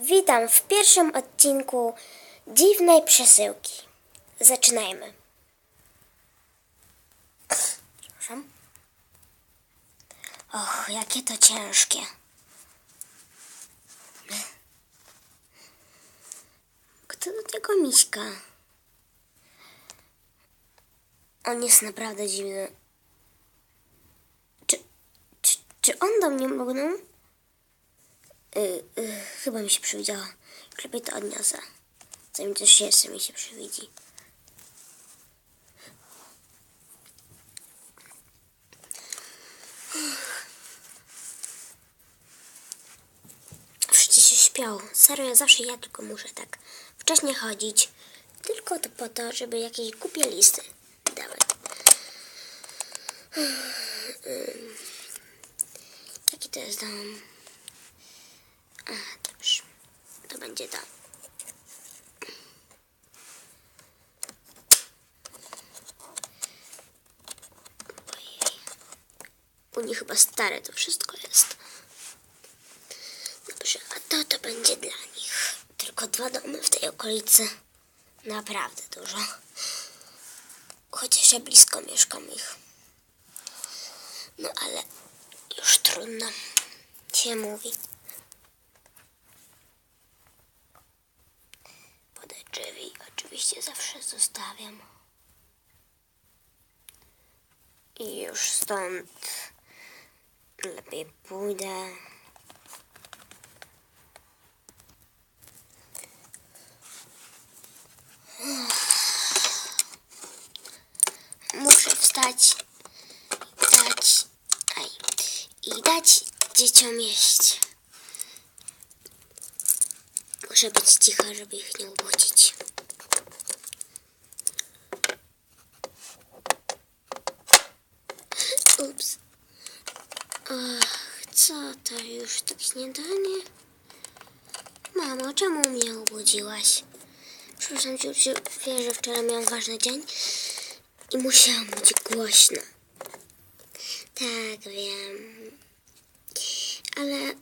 Witam w pierwszym odcinku dziwnej przesyłki. Zaczynajmy. Przepraszam. Och, jakie to ciężkie. Kto do tego miśka? On jest naprawdę dziwny. Czy, czy, czy on do mnie mrugnął? Y, y, chyba mi się przewidziało. Lepiej to odniosę. Zanim też jeszcze mi się przewidzi. Wszyscy się śpią. Serio, zawsze ja tylko muszę tak wcześnie chodzić. Tylko to po to, żeby jakieś głupie listy dawać. Jaki to jest dom? A, dobrze. To będzie to. Ojej. U nich chyba stare to wszystko jest. Dobrze, a to to będzie dla nich. Tylko dwa domy w tej okolicy. Naprawdę dużo. Chociaż ja blisko mieszkam ich. No ale już trudno się mówi. Drzwi oczywiście zawsze zostawiam. I już stąd lepiej pójdę. Muszę wstać, dać, aj, i dać dzieciom jeść. Muszę być cicha, żeby ich nie obudzić. Ups. Ach, co to już tak śniadanie? Mamo, czemu mnie obudziłaś? Przepraszam cię, że wczoraj miałam ważny dzień i musiałam być głośna. Tak, wiem. Ale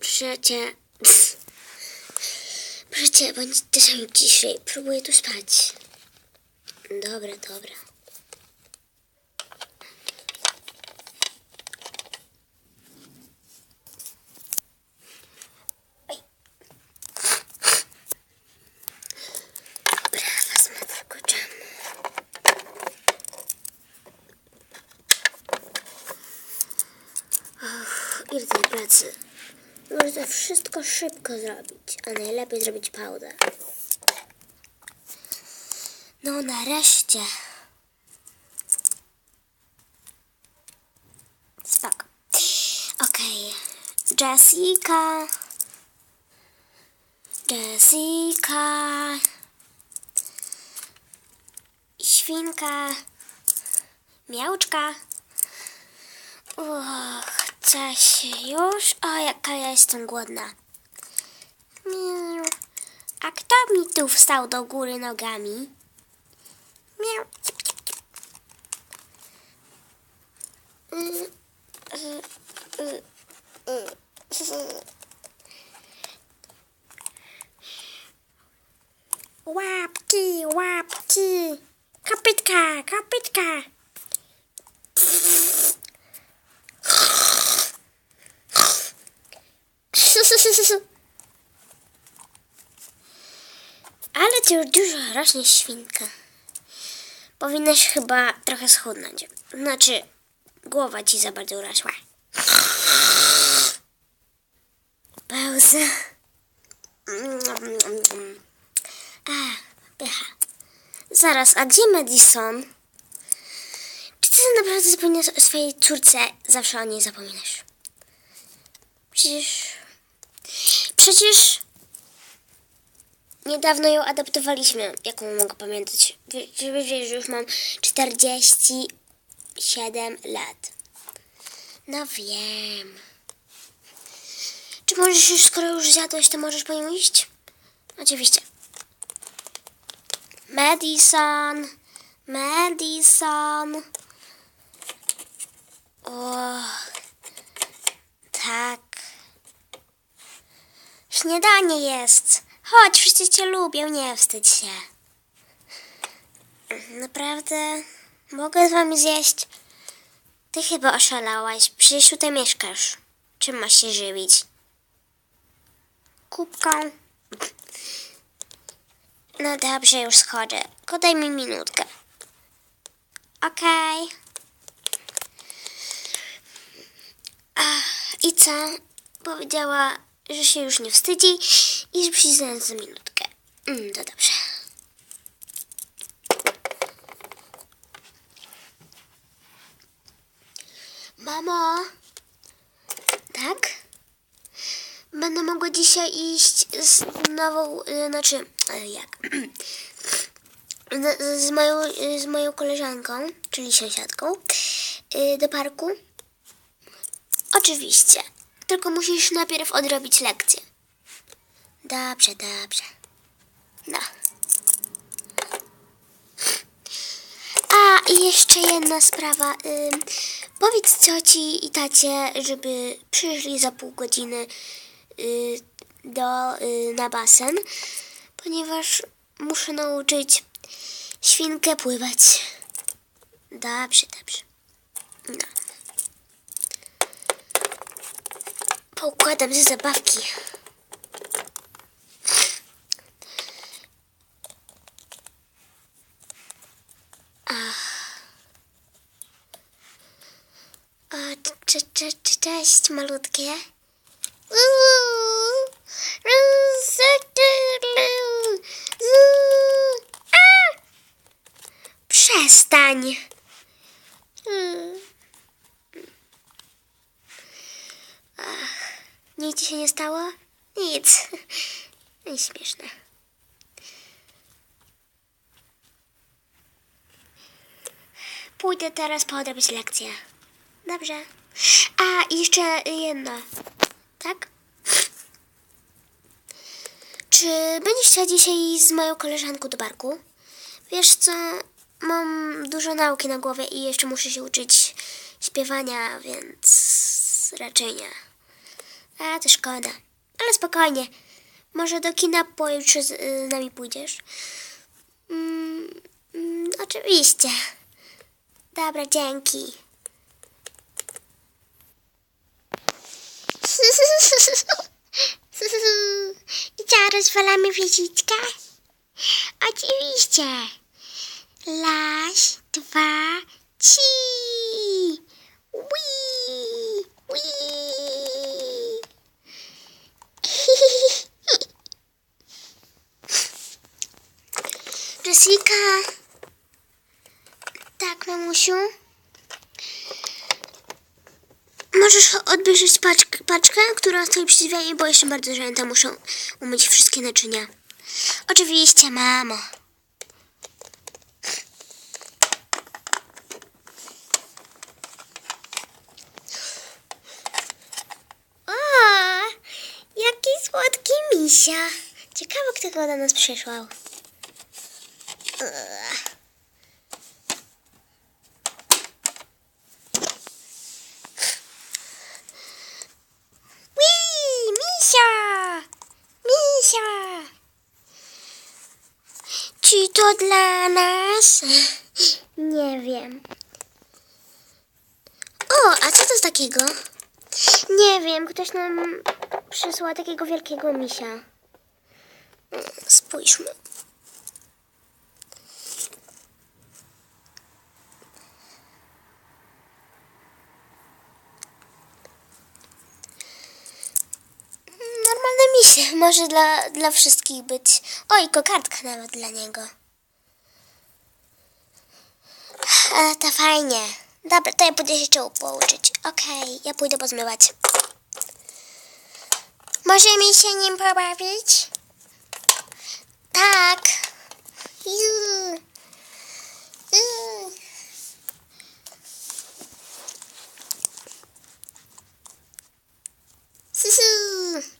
proszę cię, proszę cię, bądź czasami ciszej. Próbuję tu spać. Dobra, dobra. Do pracy. Można wszystko szybko zrobić, a najlepiej zrobić paudę. No nareszcie. Spoko. Okej. Jessica. Jessica. Świnka. Miałczka. Och, coś już? O, jaka ja jestem głodna. Miau. A kto mi tu wstał do góry nogami? Miau. Łapki, łapki. Kopytka, kopytka. Ale ty już dużo rośnie świnka. Powinnaś chyba trochę schudnąć. Znaczy, głowa ci za bardzo urosła. Pauza. A, pycha. Zaraz, a gdzie Madison? Czy ty naprawdę zapominasz o swojej córce? Zawsze o niej zapominasz. Przecież... Przecież... Niedawno ją adoptowaliśmy, jaką mogę pamiętać. Żeby wiedzieć, że już mam 47 lat. No wiem. Czy możesz już, skoro już zjadłeś, to możesz po nią iść? Oczywiście. Madison. Madison. O, tak. Śniadanie jest. Chodź, wszyscy cię lubią, nie wstydź się. Naprawdę? Mogę z wami zjeść? Ty chyba oszalałaś, przecież tutaj mieszkasz. Czym masz się żywić? Kubką? No dobrze, już schodzę. Tylko daj mi minutkę. Okej. Ach, I co? Powiedziała, że się już nie wstydzi i że przyjdzie za minutkę. Mm, to dobrze. Mamo? Tak? Będę mogła dzisiaj iść z nową, y, znaczy, y, jak? Z- moją, z moją koleżanką, czyli sąsiadką, y, do parku? Oczywiście. Tylko musisz najpierw odrobić lekcję. Dobrze, dobrze. No. A, i jeszcze jedna sprawa. Powiedz cioci i tacie, żeby przyszli za pół godziny y, do, y, na basen, ponieważ muszę nauczyć świnkę pływać. Dobrze, dobrze. No. Poukładam ze zabawki. A, cze, cze, cze, cześć, malutkie. Przestań. Mm. Ach, nic ci się nie stało? Nic. Nic śmieszne. Pójdę teraz poodrabiać lekcję. Dobrze. A, jeszcze jedno. Tak? Czy będziesz chciała dzisiaj z moją koleżanką do barku? Wiesz co, mam dużo nauki na głowie i jeszcze muszę się uczyć śpiewania, więc raczej nie. A, to szkoda. Ale spokojnie. Może do kina pojutrze z, y, z nami pójdziesz? Mm, mm, oczywiście. Dobra, dzięki. I co, rozwalamy wieżyczkę? Oczywiście. Raz, dwa, trzy. Wii, wii. Jessica. Tak, mamusiu. Możesz odbierzeć paczkę, paczkę, która stoi przy drzwiach, bo jeszcze bardzo zajęta muszę umyć wszystkie naczynia. Oczywiście, mamo. O, jaki słodki misia. Ciekawe, kto go do nas przysłał. Wii, misia! Misia! Czy to dla nas? Nie wiem. O, a co to z takiego? Nie wiem, ktoś nam przysłał takiego wielkiego misia. Spójrzmy. Misie. Może dla, dla wszystkich być. O, i kokardka nawet dla niego. Ale to fajnie. Dobra, to ja pójdę się jeszcze pouczyć. Okej, ja pójdę pozmywać. Możemy się nim pobawić? Tak. Susu.